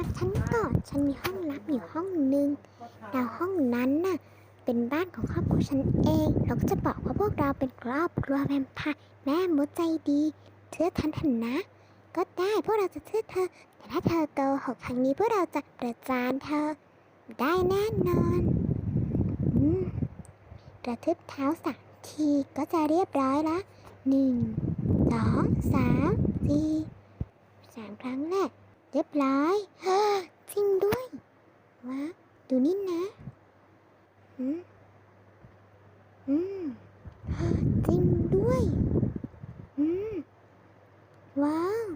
ฟังฉันก่อนฉันมีห้องลับอยู่ห้องนึงแล้วห้องนั้นน่ะเป็นบ้านของครอบครัวฉันเองเราก็จะบอกว่าพวกเราเป็นครอบครัวแวมไพร์แม่มดใจดีเชื่อทันทันนะ ก็ได้พวกเราจะเชื่อเธอ แต่ถ้าเธอโกหกครั้งนี้พวกเราจะประจานเธอ ได้แน่นอนอืมกระทึบเท้าสามทีก็จะเรียบร้อยละหนึ่งสองสามสี่สามครั้งแรก เรียบร้อยจริงด้วยว้าดูนี่นะอืมอืมจริงด้วย อืม ว้าว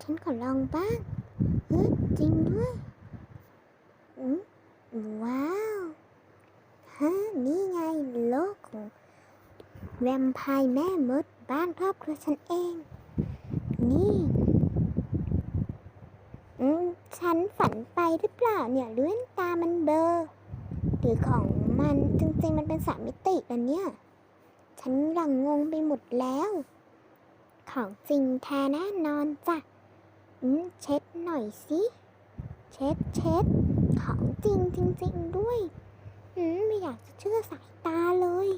ฉันขอลองบ้างเฮ้ยจริงด้วย อืม ว้าวฮะนี่ไงโลกของแวมไพร์แม่มดบ้านครอบครัวฉันเอง นี่ ฉันฝันไปหรือเปล่าเนี่ยเลื่อนตามันเบลอร์หรือของมันจริงๆมันเป็นสามมิติแล้วเนี่ย ฉันหลังงงไปหมดแล้ว ของจริงแท้แน่นอนจ้ะอืมเช็ดหน่อยสิเช็ดเช็ดของจริงจริง ๆด้วยอืมไม่อยากจะเชื่อสายตาเลย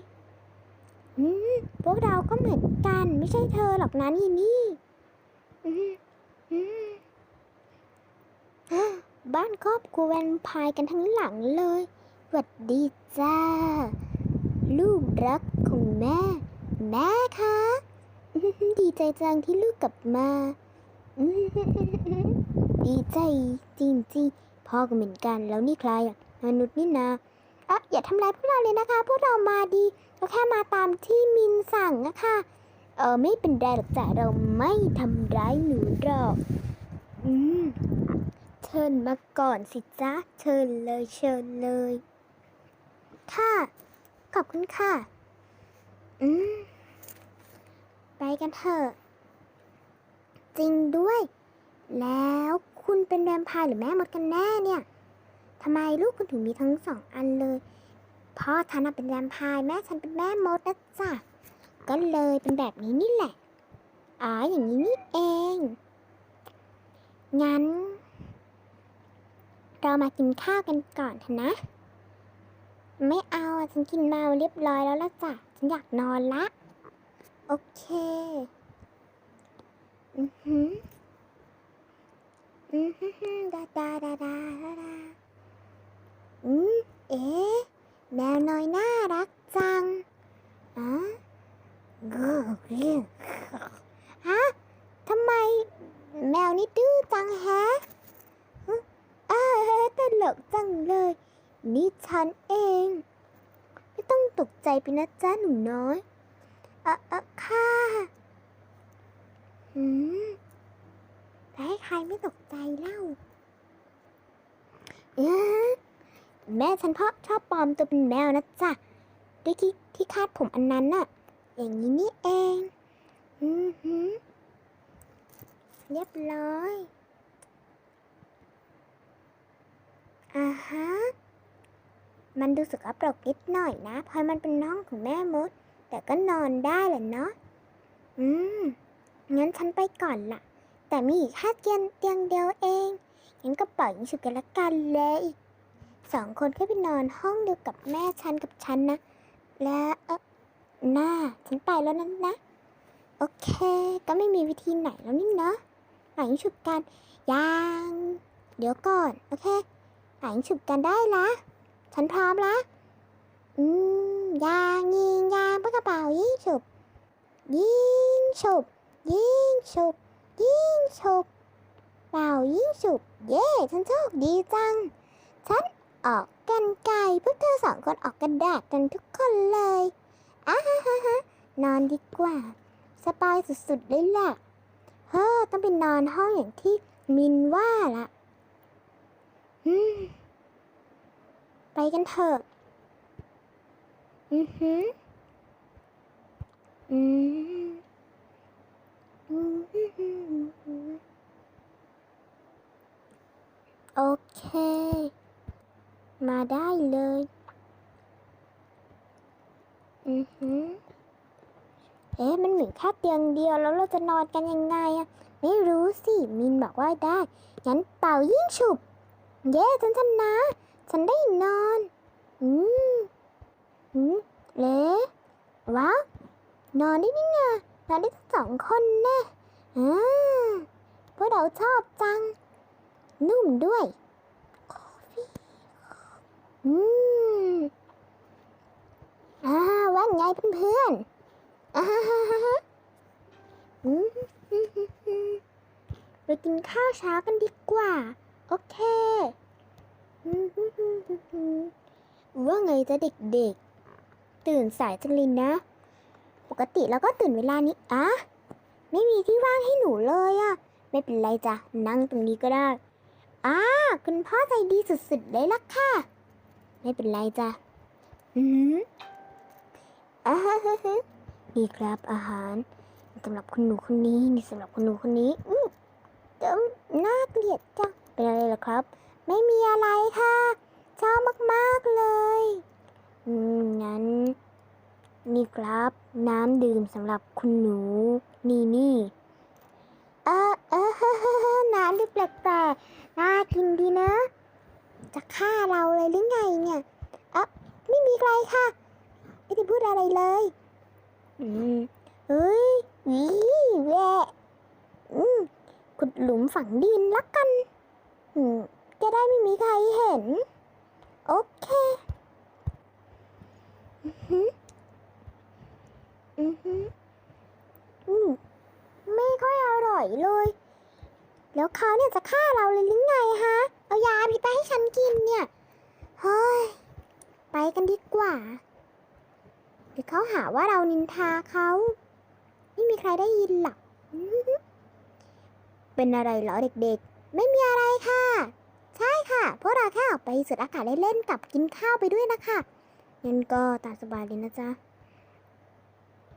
อืมพวกเราก็เหมือนกันไม่ใช่เธอหรอกนะนี่นี่อืมอืม บ้านครอบครัวแวมไพร์กันทั้งหลังเลยหวัดดีจ้า ลูกรักของแม่ แม่คะดีใจจังที่ลูกกลับมา ดีใจจริงๆพ่อก็เหมือนกันแล้วนี่ใครอะมนุษย์นี่นาอะอย่าทำร้ายพวกเราเลยนะคะ พวกเรามาดีเราแค่มาตามที่มินสั่งนะคะเออไม่เป็นไรหรอกจ้ะเราไม่ทำร้ายหนูหรอก อืม ชิญมาก่อนสิจ๊ะ เชิญเลยเชิญเลย ค่ะ ขอบคุณค่ะ อืม ไปกันเถอะ จริงด้วย แล้วคุณเป็นแวมไพร์หรือแม่มดกันแน่เนี่ยทำไมลูกคุณถึงมีทั้งสองอันเลย พ่อฉันน่ะเป็นแวมไพร์แม่ฉันเป็นแม่มดนะจ๊ะ ก็เลยเป็นแบบนี้นี่แหละ อ๋ออย่างนี้นี่เอง งั้น เรามากินข้าวกันก่อนเถอะนะ ไม่เอาฉันกินมาเรียบร้อยแล้วละจ้ะ ฉันอยากนอนละ โอเค อือหืออือหือดาดาดาดาดาดาอืมเอ๊ะแมวน้อยน่ารักจังอ๋อกูกูฮะทำไม แมวนี่ดื้อจังแฮะ อ้าตล กจังเลย นี่ฉันเอง ไม่ต้องตกใจไปนะจ๊ะหนูน้อยอะอะค่ะหืมแต่ให้ใครไม่ตกใจเล่าเอ๊ะแม่ฉันพ่อชอบปลอมตัวเป็นแมวนะจ๊ะด้วยที่ที่คาดผมอันนั้นน่ะ อย่างนี้นี่เอง อือหือเรียบร้อย อ่าฮะ มันดูสกปรกนิดหน่อยนะเพราะมันเป็นน้องของแม่มด แต่ก็นอนได้แหละเนาะ อืม งั้นฉันไปก่อนละแต่มีอีกแค่เตียงเตียงเดียวเองงั้นก็ปล่อยยิงฉุกกันละกันเลยสองคนก็ไปนอนห้องเดียวกับแม่ฉันกับฉันนะ และเออหน้าฉันไปแล้วนั้นนะ โอเค ก็ไม่มีวิธีไหนแล้วนี่เนาะปล่อยยิงฉุกกันยัง เดี๋ยวก่อน โอเค หายฉุบกันได้ละ ฉันพร้อมละ อืม ยางยิงยางปากกระเป๋ายิงฉุบ ยิงฉุบ ยิงฉุบ ยิงฉุบเป่ายิงฉุบ เย้ฉันโชคดีจัง ฉันออกกันไก่พวกเธอสองคนออกกันแดดกันทุกคนเลยอ้าฮ่าฮ่าฮนอนดีกว่า สบายสุดๆเลยแหละ เฮ้อต้องไปนอนห้องอย่างที่มินว่าละ ไปกันเถอะ อือหืออืมอืมอืมอืมอืมโอเค มาได้เลย อือหือ เอ๊ะ มันเหมือนแค่เตียงเดียวแล้วเราจะนอนกันยังไงอะ ไม่รู้สิ มินบอกว่าได้ งั้นเป่ายิ่งฉุบ เย้ฉันชนะ ฉันได้นอน อืมอืมเละว้าวนอนได้นี่ไงนอนได้ทั้งสองคนแน่อ่าพวกเราชอบจัง นุ่มด้วยอืมอ่าว่าไงเพื่อนๆอ่าฮะฮะฮะฮะอืมฮึ่มฮึ่มฮึ่มไปกินข้าวเช้ากันดีกว่า โอเคว่าไงจ๊ะเด็กๆ ตื่นสายจังลยนะ ปกติแล้วก็ตื่นเวลานี้อะไม่มีที่ว่างให้หนูเลยอะไม่เป็นไรจ้ะนั่งตรงนี้ก็ได้อ่าคุณพ่อใจดีสุดๆเลยล่ะค่ะ ไม่เป็นไรจ้ะอืมอ่าฮฮฮนี่ครับอาหารสำหรับคุณหนูคนนี้นี่สำหรับคุณหนูคนนี้ อืมเจิมน่าเกลียดจัง เป็นอะไรล่ะครับ ไม่มีอะไรค่ะชอบมากๆเลย อืมงั้น นี่ครับ น้ำดื่มสำหรับคุณหนู นี่นี่เออเออน้ำดูแปลกๆน่ากินดีนะ จะฆ่าเราเลยหรือไงเนี่ยเอะไม่มีใครค่ะ ไม่ได้พูดอะไรเลย อืมเฮ้ยวีแวอืมขุดหลุมฝังดินละกัน จะได้ไม่มีใครเห็น โอเคอือหืออือหืออืมไม่ค่อยอร่อยเลย แล้วเขาเนี่ยจะฆ่าเราเลยหรือไงฮะ เอายาพิษไปให้ฉันกินเนี่ย เฮ้ย ไปกันดีกว่าเดี๋ยวเขาหาว่าเรานินทาเขาไม่มีใครได้ยินหรอกเป็นอะไรเหรอเด็กๆ ไม่มีอะไรค่ะ ใช่ค่ะ พวกเราแค่ออกไปสูดอากาศเล่นๆกับกินข้าวไปด้วยนะคะงั้นก็ตามสบายเลยนะจ๊ะ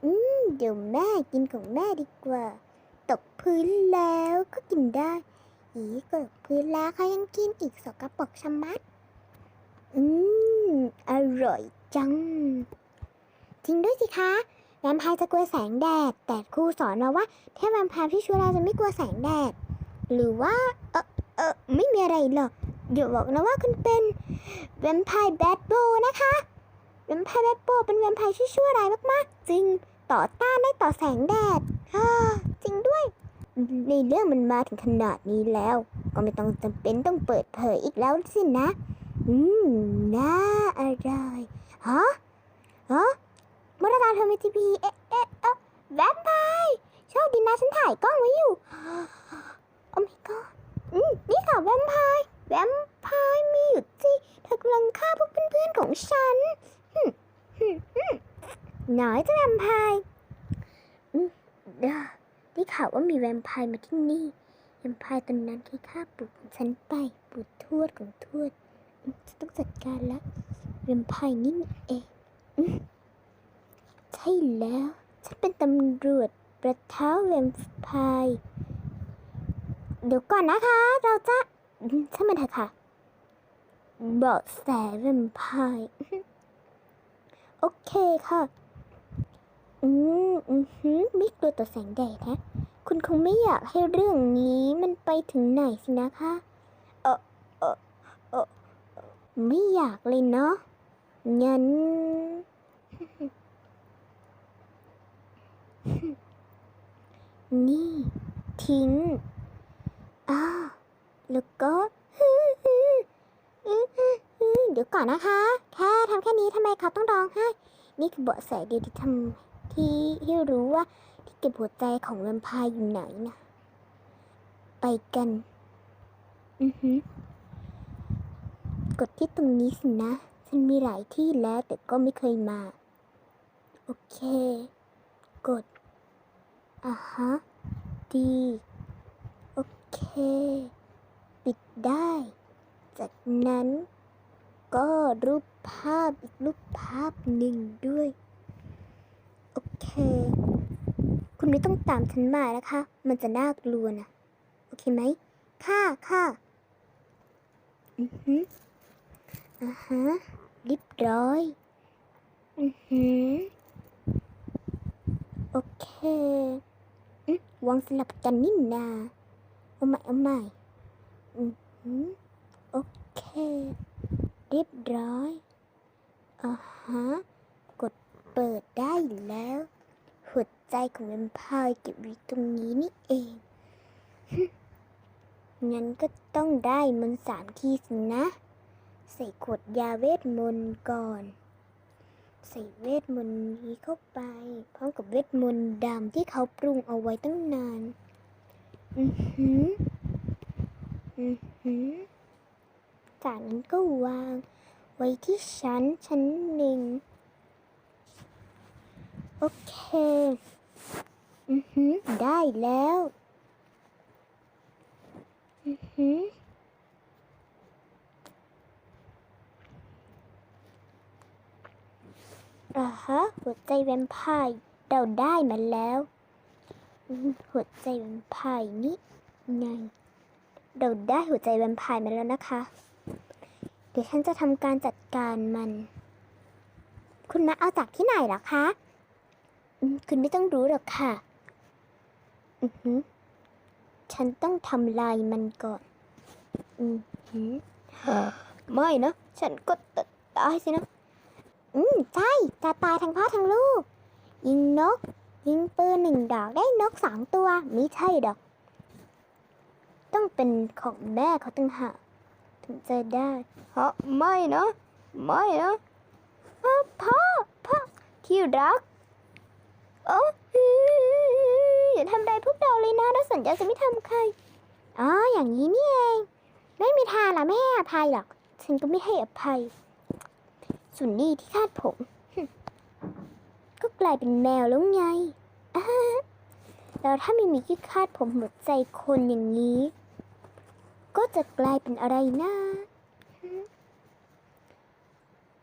อืม เดี๋ยวแม่กินของแม่ดีกว่า ตกพื้นแล้วก็กินได้ อีกตกพื้นแล้วเขายังกินอีกสกปรกชะมัด อืม อร่อยจัง จริงด้วยสิคะแวมไพร์จะกลัวแสงแดด แต่ครูสอนมาว่า ถ้าแวมไพร์ที่ช่วยเราจะไม่กลัวแสงแดด หรือว่า เออเออไม่มีอะไรหรอกเดี๋ยวบอกนะว่าคุณเป็นแวมไพร์แบดโบนะคะแวมไพร์แบดโบเป็นแวมไพร์ที่ชั่วร้ายมากๆ จริงต่อต้านได้ต่อแสงแดดจริงด้วย ในเรื่องมันมาถึงขนาดนี้แล้ว ก็ไม่ต้องจำเป็นต้องเปิดเผยอีกแล้วสินะ อืม น่าอร่อยฮะฮะมรดาเธอมีทีพีเอ๊ะเอ๊ะเอ๊ะแวมไพร์โชคดีนะฉันถ่ายกล้องไว้อยู่ โอ้ my god อืมนี่ค่ะแวมไพร์แวมไพร์มีอยู่จริงเธอกำลังฆ่าพวกเพื่อนๆของฉันน้อยจะแวมไพร์อืมเด้อได้ข่าวว่ามีแวมไพร์มาที่นี่ แวมไพร์ตอนนั้นที่ฆ่าปู่ของฉันไปปู่ทวดของทวดจะต้องจัดการแล้วแวมไพร์นี่เองใช่แล้ว ฉันเป็นตำรวจประท้าแวมไพร์ เดี๋ยวก่อนนะคะ เราจะช่างมันเถอะค่ะเบาะแสแวมไพร์โอเคค่ะ อืมอือหือไม่กลัวต่อแสงแดดนะ คุณคงไม่อยากให้เรื่องนี้มันไปถึงไหนสินะคะ เออเออเออไม่อยากเลยเนาะ งั้น นี่ ทิ้ง อ้าแล้วก็เดี๋ยวก่อนนะคะ แค่ทำแค่นี้ทำไมเขาต้องร้องไห้นี่คือเบาะแสเดียวที่ทำที่ให้รู้ว่าที่เก็บหัวใจของแวมไพร์อยู่ไหนนะไปกัน อือหือกดที่ตรงนี้สินะ ฉันมีหลายที่แล้วแต่ก็ไม่เคยมา โอเค กดอะฮะดี เค ปิดได้ จากนั้นก็รูปภาพอีกรูปภาพหนึ่งด้วย โอเค คุณไม่ต้องตามฉันมานะคะ มันจะน่ากลัวนะ โอเคไหม ค่ะค่ะอือฮึอ่าฮะเรียบร้อย อือฮึโอเคอืมวางสลับกันนี่นา เอาใหม่เอาใหม่อือหือโอเคเรียบร้อยอ่าฮะกดเปิดได้แล้วหัวใจของแวมไพร์เก็บไว้ตรงนี้นี่เองงั้นก็ต้องได้มันสามทีสินะ ใส่ขวดยาเวทมนต์ก่อน ใส่เวทมนต์นี้เข้าไป พร้อมกับเวทมนต์ดำที่เขาปรุงเอาไว้ตั้งนาน อือหือ อือหือ จากนั้นก็วาง ไว้ที่ชั้นชั้นหนึ่ง โอเค อือหือ ได้แล้ว อือหืออ่าฮะหัวใจแวมไพร์เราได้มาแล้ว หัวใจแวมไพร์นี่ไงเราได้หัวใจแวมไพร์มาแล้วนะคะ เดี๋ยวฉันจะทำการจัดการมัน คุณมาเอาจากที่ไหนหรอคะคุณไม่ต้องรู้หรอกค่ะ อือหือฉันต้องทำลายมันก่อน อือหือไม่นะ ฉันก็ตตายสินะ อืมใช่จะตายทั้งพ่อทั้งลูก ยิงนก ยิงปืนหนึ่งดอกได้นกสองตัวไม่ใช่ดอก ต้องเป็นของแม่เขาตั้งหากถึงจะได้ฮะไม่นะไม่นะพ่อพ่อพ่อที่รักโอ้อย่าทำอะไรพวกเราเลยนะเราสัญญาจะไม่ทำใครอ๋ออย่างนี้นี่เอง ไม่มีทางละไม่ให้อภัยหรอก ฉันก็ไม่ให้อภัยส่วนนี่ที่คาดผม ก็กลายเป็นแมวแล้วไงอ่แล้วถ้าไม่มีที่คาดผมหัวใจคนอย่างนี้ ก็จะกลายเป็นอะไรนะ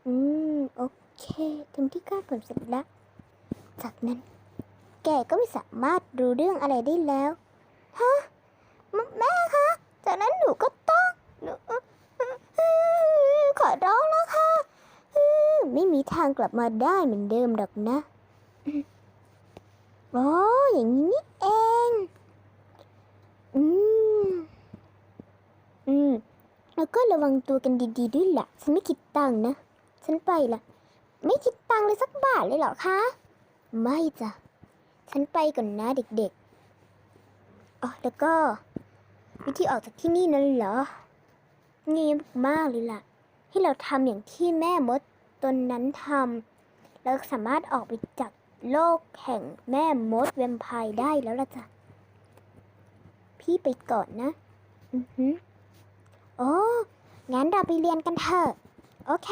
อืม โอเคทำที่คาดผมเสร็จแล้ว จากนั้น แกก็ไม่สามารถรู้เรื่องอะไรได้แล้ว ฮะ แม่คะ จากนั้นหนูก็ต้องหนูขอร้องแล้วค่ะ ไม่มีทางกลับมาได้เหมือนเดิมหรอกนะ อ๋อ อย่างนี้นี่เอง อืม อืม แล้วก็ระวังตัวกันดีๆด้วยล่ะ ฉันไม่คิดตังนะ ฉันไปละไม่คิดตังเลยสักบาทเลยเหรอคะ ไม่จ้ะ ฉันไปก่อนนะเด็กๆ อ๋อ แล้วก็ วิธีออกจากที่นี่นั่นเหรอเงียบมากเลยล่ะ ให้เราทำอย่างที่แม่มด ตนนั้นทำเราสามารถออกไปจากโลกแห่งแม่มดแวมไพร์ได้แล้วล่ะจ้ะ พี่ไปก่อนนะ อือหือโอ้งั้นเราไปเรียนกันเถอะ โอเค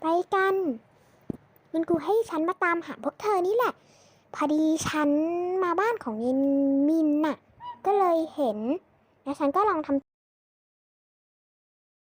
ไปกันคุณครูให้ฉันมาตามหาพวกเธอนี่แหละ พอดีฉันมาบ้านของยินมินน่ะ ก็เลยเห็น แล้วฉันก็ลองทำ